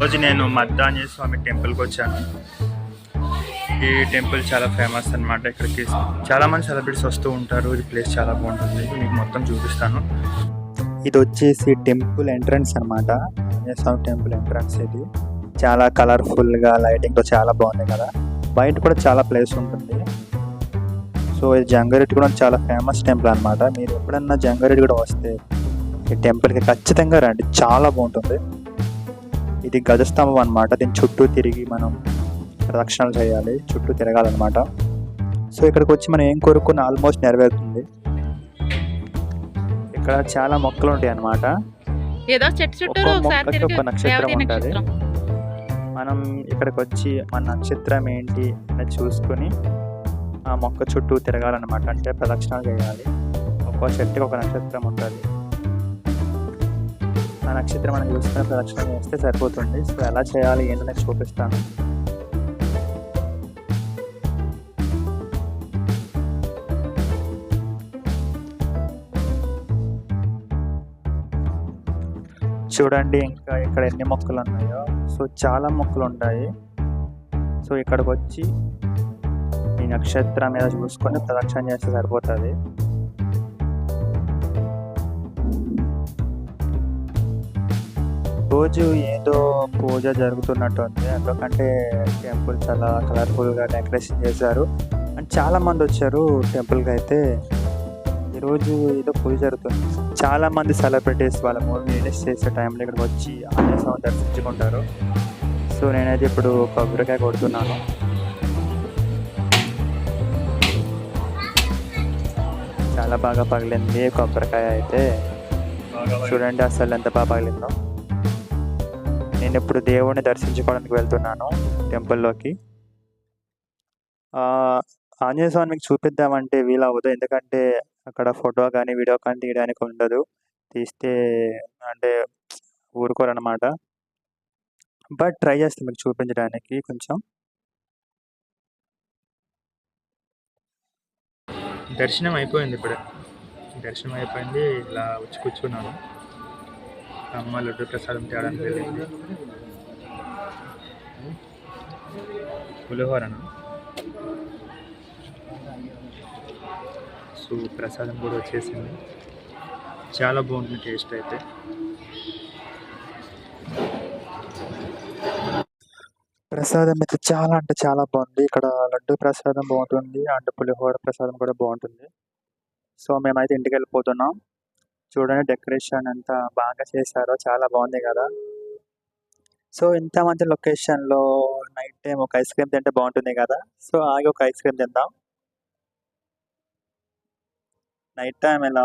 రోజు నేను మద్దాంజనేయ స్వామి టెంపుల్కి వచ్చాను. ఈ టెంపుల్ చాలా ఫేమస్ అన్నమాట ఇక్కడికి. చాలా మంది సెలబ్రిటీస్ వస్తూ ఉంటారు. ఈ ప్లేస్ చాలా బాగుంటుంది. మీకు మొత్తం చూపిస్తాను. ఇది వచ్చేసి టెంపుల్ ఎంట్రన్స్ అనమాట ఆంజనేయ స్వామి టెంపుల్ ఎంట్రన్స్ ఇది. చాలా కలర్ఫుల్గా లైటింగ్తో చాలా బాగుంది కదా. బయట కూడా చాలా ప్లేస్ ఉంటుంది. సో ఇది జంగారెడ్డి కూడా చాలా ఫేమస్ టెంపుల్ అనమాట మీరు ఎప్పుడన్నా జంగారెడ్డి కూడా వస్తే ఈ టెంపుల్కి ఖచ్చితంగా రండి. చాలా బాగుంటుంది. ఇది గజస్తంభం అన్నమాట. దీని చుట్టూ తిరిగి మనం ప్రదక్షిణలు చేయాలి. చుట్టూ తిరగాలన్నమాట. సో ఇక్కడికి వచ్చి మనం ఏం కోరుకున్న ఆల్మోస్ట్ నెరవేరుతుంది. ఇక్కడ చాలా మొక్కలు ఉంటాయి ఒక నక్షత్రం ఉంటుంది. మనం ఇక్కడికి వచ్చి మన నక్షత్రం ఏంటి అని చూసుకొని ఆ మొక్క చుట్టూ తిరగాలన్నమాట. అంటే ప్రదక్షిణాలు చేయాలి. ఒక్కో చెట్టుకి ఒక నక్షత్రం ఉంటుంది. ఆ నక్షత్రం మనం చూసుకుని ప్రదక్షిణం చేస్తే సరిపోతుంది. సో ఎలా చేయాలి? ఏంటో నేను చూపిస్తాను. చూడండి ఇంకా ఇక్కడ ఎన్ని మొక్కలు ఉన్నాయో సో చాలా మొక్కలు ఉంటాయి సో ఇక్కడికి వచ్చి ఈ నక్షత్రం మీద చూసుకొని ప్రదక్షిణ చేస్తే సరిపోతుంది. రోజు ఏదో పూజ జరుగుతున్నట్టు ఉంది ఎందుకంటే టెంపుల్ చాలా కలర్ఫుల్గా డెకరేషన్ చేశారు. అండ్ చాలా మంది వచ్చారు టెంపుల్కి అయితే. ఈరోజు ఏదో పూజ జరుగుతుంది. చాలా మంది సెలబ్రిటీస్ వాళ్ళ మూవీ రిలీజ్ చేసే టైంలో ఇక్కడికి వచ్చి ఆంజనేయ స్వామి దర్శించుకుంటారు. సో నేనైతే ఇప్పుడు కొబ్బరికాయ కొడుతున్నాను. చాలా బాగా పగిలింది కొబ్బరికాయ అయితే. చూడండి అసలు ఎంత బాగా పగిలిందో. నేను ఇప్పుడు దేవుడిని దర్శించుకోవడానికి వెళ్తున్నాను టెంపుల్లోకి. ఆంజనేయ స్వామి మీకు చూపిద్దామంటే వీలవ్వదు ఎందుకంటే అక్కడ ఫోటో కానీ వీడియో కానీ తీయడానికి ఉండదు. తీస్తే అంటే ఊరుకోరనమాట బట్ ట్రై చేస్తాను మీకు చూపించడానికి కొంచెం. దర్శనం అయిపోయింది ఇప్పుడు. దర్శనం అయిపోయింది ఇలా వచ్చి కూర్చున్నాను. అమ్మ లడ్డు ప్రసాదం తేడానికి వెళ్ళింది. పులిహోరను? సో ప్రసాదం కూడా వచ్చేసింది. చాలా బాగుంటుంది టేస్ట్ అయితే. ప్రసాదం అయితే చాలా అంటే చాలా బాగుంది. ఇక్కడ లడ్డు ప్రసాదం బాగుంటుంది అండ్ పులిహోర ప్రసాదం కూడా బాగుంటుంది. సో మేమైతే ఇంటికి వెళ్ళిపోతున్నాం. చూడండి డెకరేషన్ ఎంత బాగా చేశారో చాలా బాగుంది కదా. సో ఇంత మంచి లొకేషన్లో నైట్ టైం ఒక ఐస్ క్రీమ్ తింటే బాగుంటుంది కదా. సో ఆగి ఒక ఐస్ క్రీమ్ తిందాం. నైట్ టైం ఇలా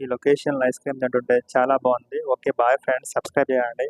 ఈ లొకేషన్లో ఐస్ క్రీమ్ తింటుంటే చాలా బాగుంది. Okay bye friends. సబ్స్క్రైబ్ చేయండి.